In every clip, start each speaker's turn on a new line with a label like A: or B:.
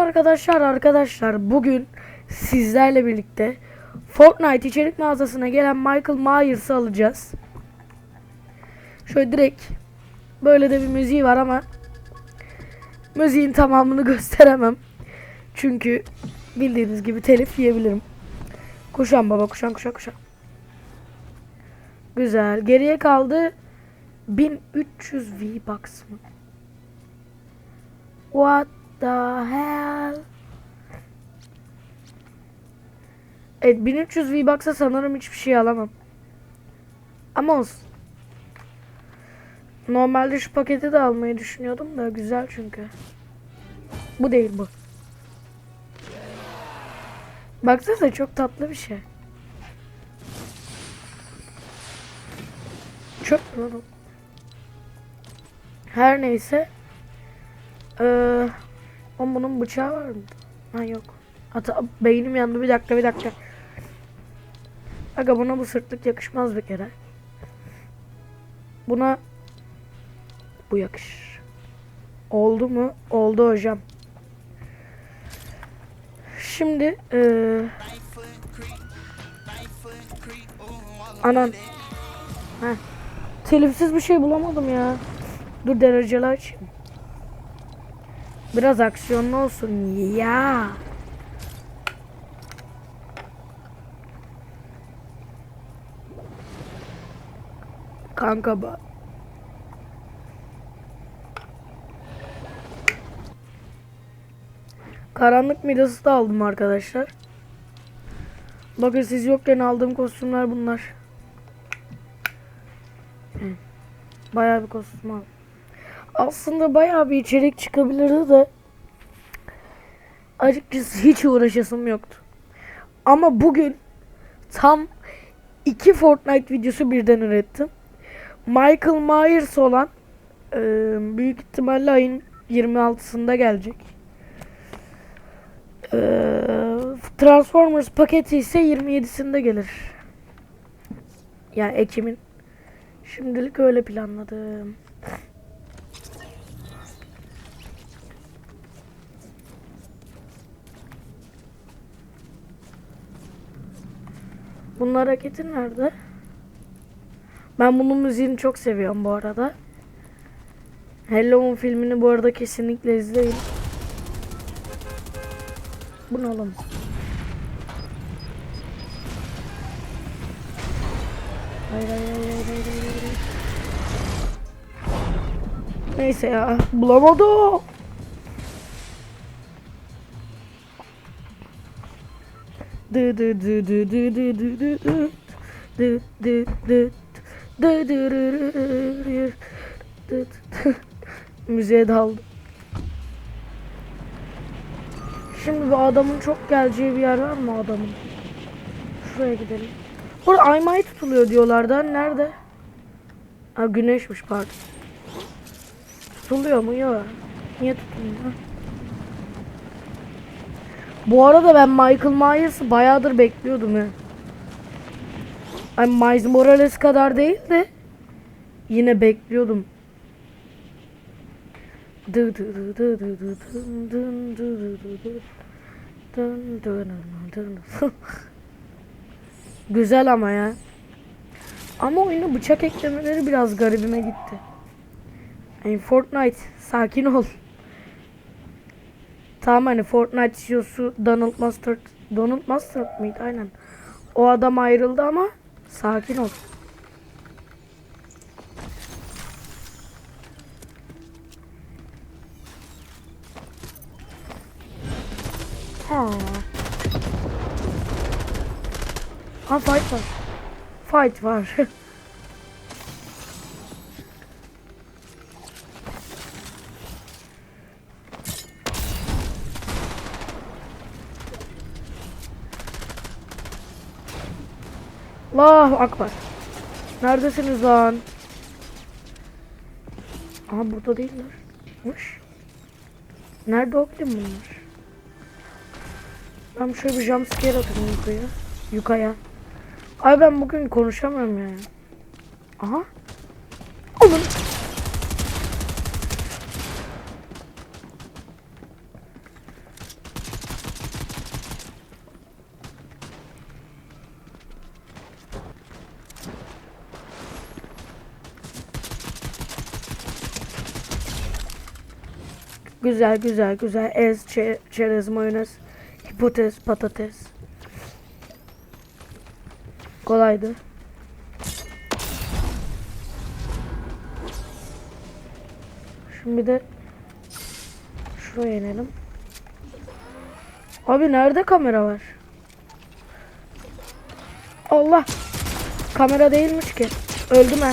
A: arkadaşlar arkadaşlar bugün sizlerle birlikte Fortnite içerik mağazasına gelen Michael Myers'ı alacağız. Şöyle direkt böyle de bir müziği var ama müziğin tamamını gösteremem. Çünkü bildiğiniz gibi telif yiyebilirim. Kuşan baba kuşan kuşan kuşan. Güzel. Geriye kaldı 1300 V-Bucks mı? What the hell? Evet 1300 V-Bucks'a sanırım hiçbir şey alamam. Ama olsun. Normalde şu paketi de almayı düşünüyordum da güzel çünkü. Bu değil bu. Baksana çok tatlı bir şey. Çöp mü? Her neyse. Ee, ama bunun bıçağı var mı? Ha yok. Ata beynim yandı bir dakika bir dakika. Aga buna bu sırtlık yakışmaz bir kere. Buna bu yakışır. Oldu mu? Oldu hocam. Şimdi ee, anan Heh. Telifsiz bir şey bulamadım ya. Dur dereceli açayım. Biraz aksiyonlu olsun ya. Kanka ba. Karanlık midası da aldım arkadaşlar. Bakın siz yokken aldığım kostümler bunlar. Bayağı bir kostüm aldım. Aslında bayağı bir içerik çıkabilirdi de açıkçası hiç uğraşasım yoktu. Ama bugün tam iki Fortnite videosu birden ürettim. Michael Myers olan e, büyük ihtimalle ayın 26'sında gelecek. E, Transformers paketi ise 27'sinde gelir. Yani Ekim'in. Şimdilik öyle planladım. Bunun hareketi nerede? Ben bunun müziğini çok seviyorum bu arada. Halloween filmini bu arada kesinlikle izleyin. Bu ne oğlum? Hayır hayır hayır hayır hayır, hayır. Neyse ya bulamadım. Dı dı dı dı dı dı dı dı dı. Dı dı dı. Dı dı dı dı. Müziğe daldım. Şimdi bu adamın çok geleceği bir yer var mı adamın? Şuraya gidelim. Burada ay may tutuluyor diyorlardı. Nerede? Ha güneşmiş pardon. Tutuluyor mu? Yok. Niye tutulmuyor? Bu arada ben Michael Myers'ı bayağıdır bekliyordum ya. Hani Miles Morales kadar değil de yine bekliyordum. Güzel ama ya. Ama oyuna bıçak eklemeleri biraz garibime gitti. Yani Fortnite sakin ol. Tamam hani Fortnite CEO'su Donald Mustard Donald Mustard mıydı? Aynen. O adam ayrıldı ama sakin ol. Ha. Ha fight var. Fight var. Allahu akbar. Neredesiniz lan? Aha burada değiller. Hoş. Nerede oğlum bunlar? Ben şöyle bir jumpscare atayım yukarıya. Yukaya. Ay ben bugün konuşamıyorum yani. Aha. Oğlum. Güzel güzel güzel. Ez, çe- çerez, mayonez, hipotez, patates. Kolaydı. Şimdi de şuraya inelim. Abi nerede kamera var? Allah. Kamera değilmiş ki. Öldüm ha.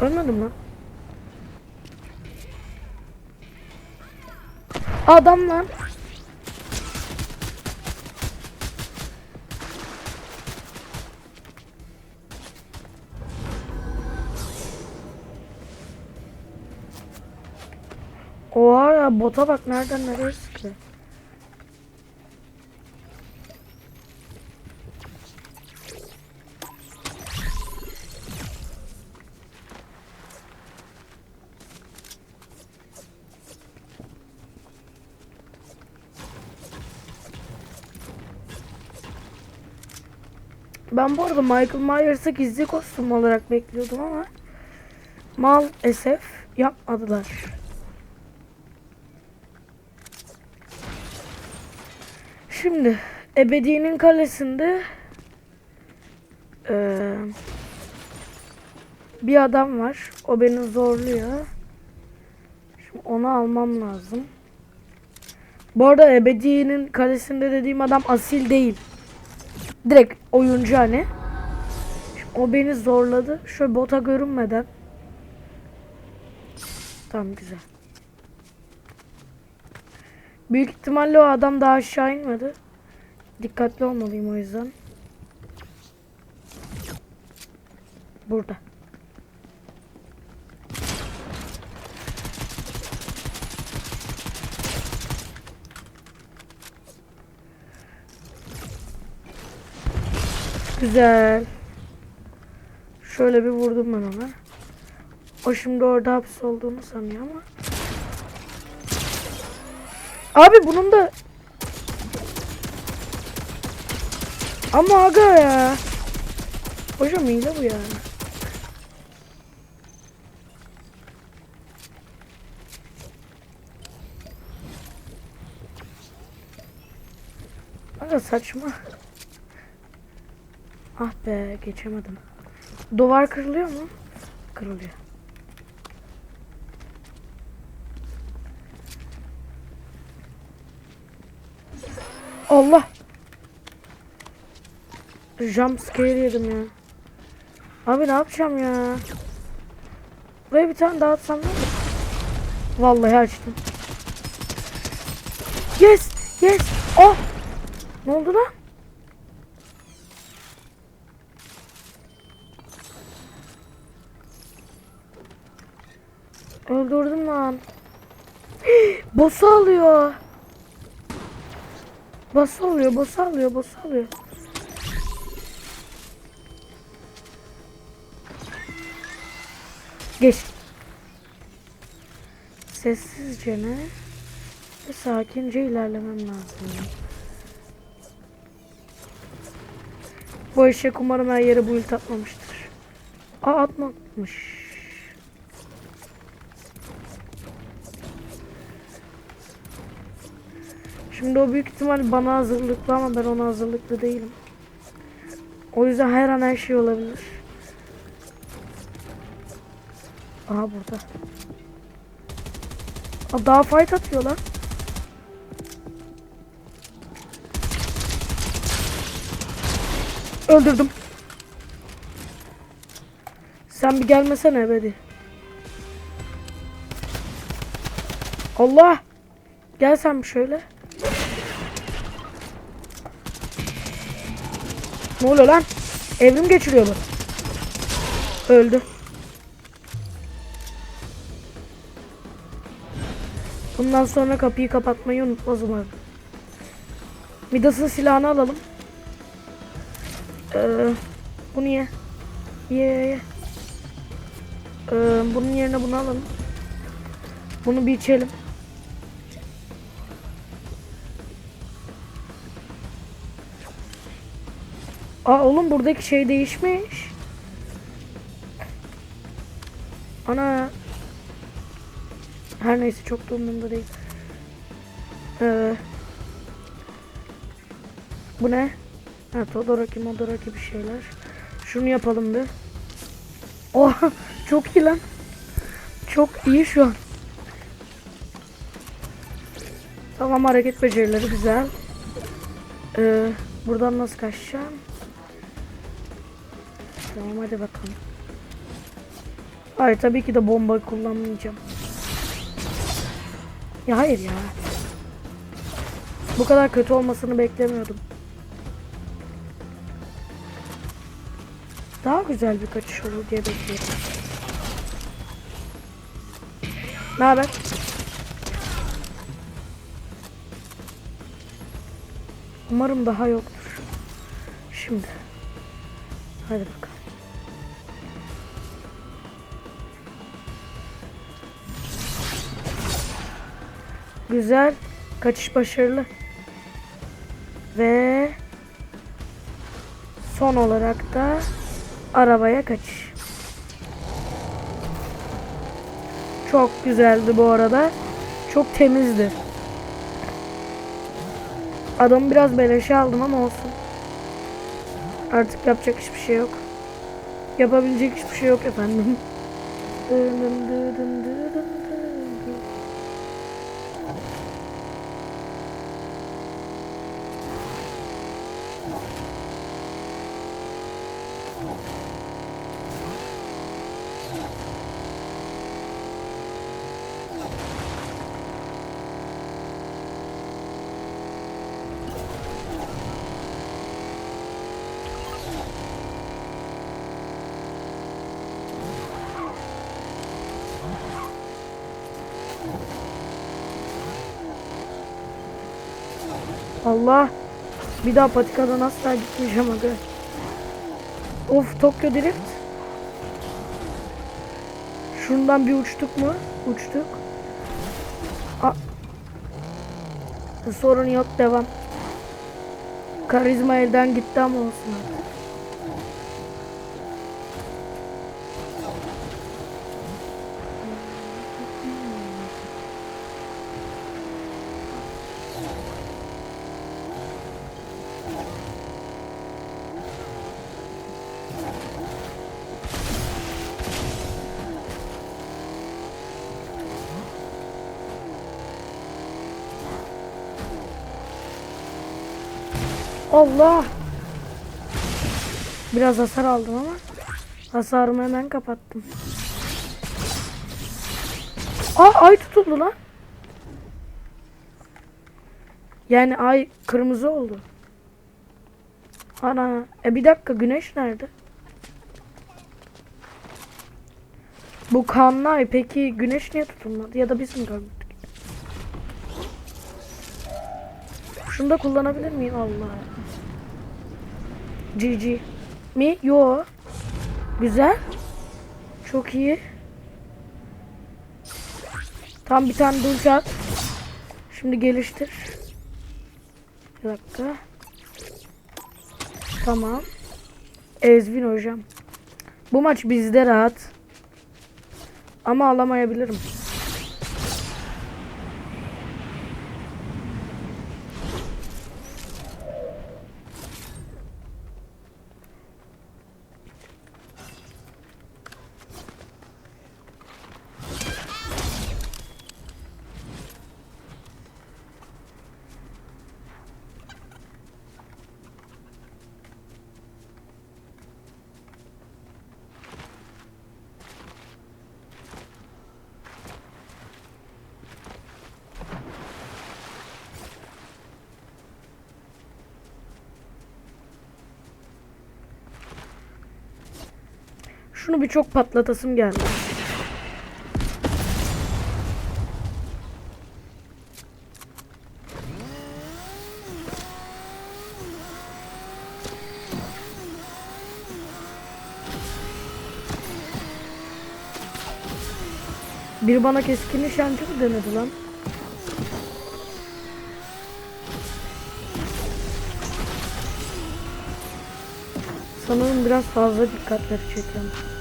A: Ölmedim lan. Adam lan. Oha ya bota bak nereden nereye Ben bu arada Michael Myers'ı gizli kostüm olarak bekliyordum ama maalesef yapmadılar. Şimdi Ebedi'nin kalesinde eee, bir adam var. O beni zorluyor. Şimdi onu almam lazım. Bu arada Ebedi'nin kalesinde dediğim adam asil değil. Direkt oyuncu hani. Şimdi o beni zorladı. Şöyle bota görünmeden. Tamam güzel. Büyük ihtimalle o adam daha aşağı inmedi. Dikkatli olmalıyım o yüzden. Burada. Güzel. Şöyle bir vurdum ben ona. O şimdi orada hapis olduğunu sanıyor ama. Abi bunun da Ama aga ya. Hocam hile bu ya. Aga saçma. Ah be geçemedim. Duvar kırılıyor mu? Kırılıyor. Allah. Jump scare yedim ya. Abi ne yapacağım ya? Buraya bir tane daha atsam ne olur? Vallahi açtım. Yes! Yes! Oh! Ne oldu lan? Öldürdüm lan. Boss'u alıyor. Boss alıyor, boss alıyor, boss alıyor. Geç. Sessizce ne? Ve sakince ilerlemem lazım. Bu eşek umarım her yere build atmamıştır. Aa atmamış. Şimdi o büyük ihtimal bana hazırlıklı ama ben ona hazırlıklı değilim. O yüzden her an her şey olabilir. Aha burada. Aa, daha fight atıyor lan. Öldürdüm. Sen bir gelmesene ebedi. Allah. Gel sen bir şöyle. Ne oluyor lan? Evrim geçiriyor bu. Öldü. Bundan sonra kapıyı kapatmayı unutmaz umarım. Midas'ın silahını alalım. Ee, bunu ye. Ye ye ye. Ee, bunun yerine bunu alalım. Bunu bir içelim. Aa oğlum buradaki şey değişmiş. Ana. Her neyse çok da umurumda değil. Ee, bu ne? Ha Todoroki Modoroki bir şeyler. Şunu yapalım bir. Oh çok iyi lan. Çok iyi şu an. Tamam hareket becerileri güzel. Ee, buradan nasıl kaçacağım? Tamam hadi bakalım. Hayır tabii ki de bomba kullanmayacağım. Ya hayır ya. Bu kadar kötü olmasını beklemiyordum. Daha güzel bir kaçış olur diye bekliyorum. Ne haber? Umarım daha yoktur. Şimdi. Hadi bakalım. Güzel. Kaçış başarılı. Ve son olarak da arabaya kaçış. Çok güzeldi bu arada. Çok temizdi. Adamı biraz beleşe aldım ama olsun. Artık yapacak hiçbir şey yok. Yapabilecek hiçbir şey yok efendim. Dın dın dı dın dı dın dı dı. Allah. Bir daha patikadan asla gitmeyeceğim aga. Of Tokyo Drift. Şundan bir uçtuk mu? Uçtuk. A Sorun yok devam. Karizma elden gitti ama olsun. Allah. Biraz hasar aldım ama hasarımı hemen kapattım. Aa ay tutuldu lan. Yani ay kırmızı oldu. Ana. E bir dakika güneş nerede? Bu kanlı ay peki güneş niye tutulmadı ya da biz mi görmedik? Şunu da kullanabilir miyim Allah? GG. Mi? Yo. Güzel. Çok iyi. Tam bir tane at. Şimdi geliştir. Bir dakika. Tamam. Ezvin hocam. Bu maç bizde rahat. Ama alamayabilirim. Şunu bir çok patlatasım geldi. Bir bana keskin nişancı mı denedi lan? Sanırım biraz fazla dikkatleri çekiyorum.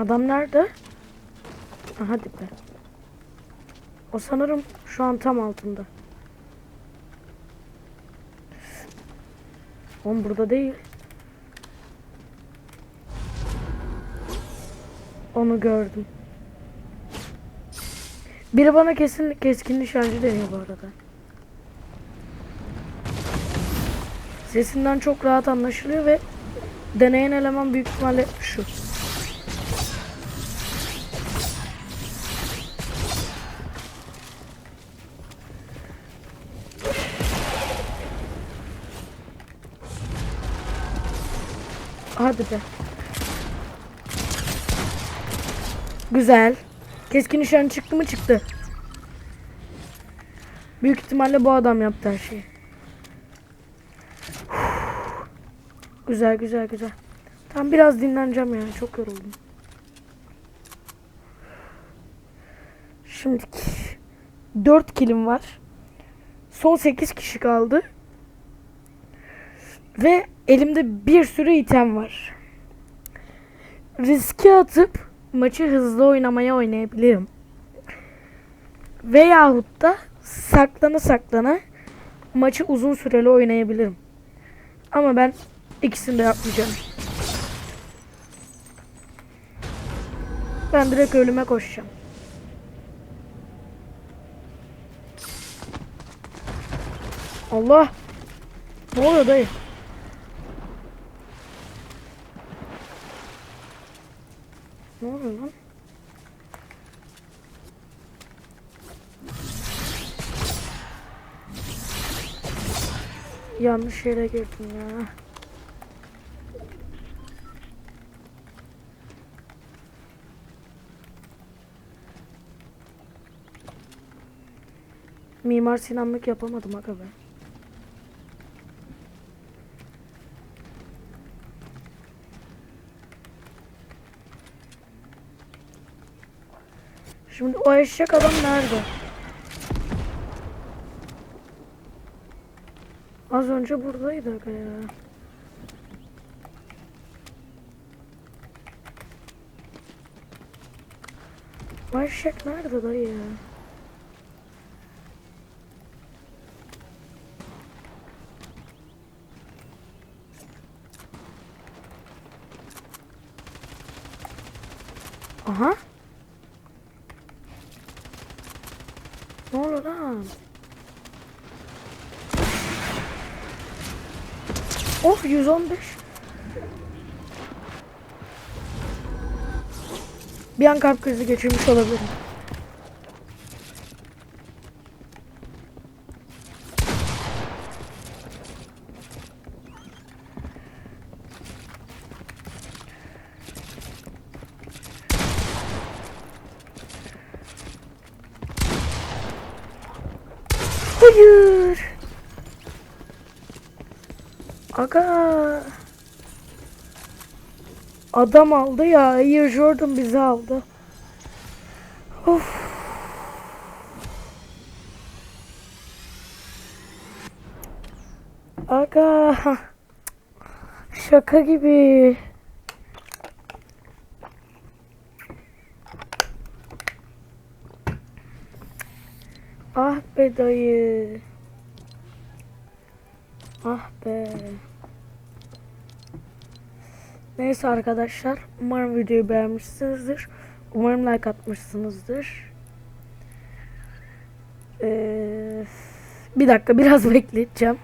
A: Adam nerede? Ha, Hadi be. O sanırım şu an tam altında. Oğlum burada değil. Onu gördüm. Biri bana kesin keskin nişancı deniyor bu arada. Sesinden çok rahat anlaşılıyor ve deneyen eleman büyük ihtimalle şu. Hadi be. Güzel. Keskin nişan çıktı mı çıktı. Büyük ihtimalle bu adam yaptı her şeyi. Güzel güzel güzel. Tam biraz dinleneceğim yani çok yoruldum. Şimdi 4 kilim var. Son 8 kişi kaldı. Ve elimde bir sürü item var. Riske atıp maçı hızlı oynamaya oynayabilirim. Veyahut da saklana saklana maçı uzun süreli oynayabilirim. Ama ben ikisini de yapmayacağım. Ben direkt ölüme koşacağım. Allah! Ne oluyor dayı? Ne oluyor lan? Yanlış yere girdim ya. Mimar Sinanlık yapamadım aga ben. Şimdi o eşek adam nerede? Az önce buradaydı aga ya. Eşek nerede dayı ya? Aha. Ne oluyor lan? Of 115. Bir an kalp krizi geçirmiş olabilirim. Hayır. Aga. Adam aldı ya. Air Jordan bizi aldı. Of. Aga. Şaka gibi. Ah be dayı. Ah be. Neyse arkadaşlar. Umarım videoyu beğenmişsinizdir. Umarım like atmışsınızdır. Ee, bir dakika biraz bekleteceğim.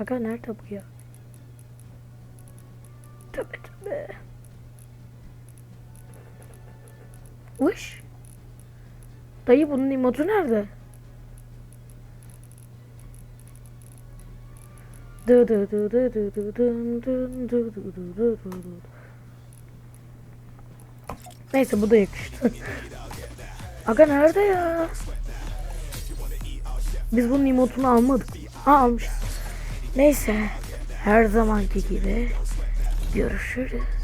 A: Aga nerede bu ya? Tövbe tövbe. Uş. Dayı bunun emotu nerede? Dı dı dı dı dı dı dın dın dı dı dı dı dı dı. Neyse bu da yakıştı. Aga nerede ya? Biz bunun emotunu almadık. Ha almışız. Neyse. Her zamanki gibi görüşürüz.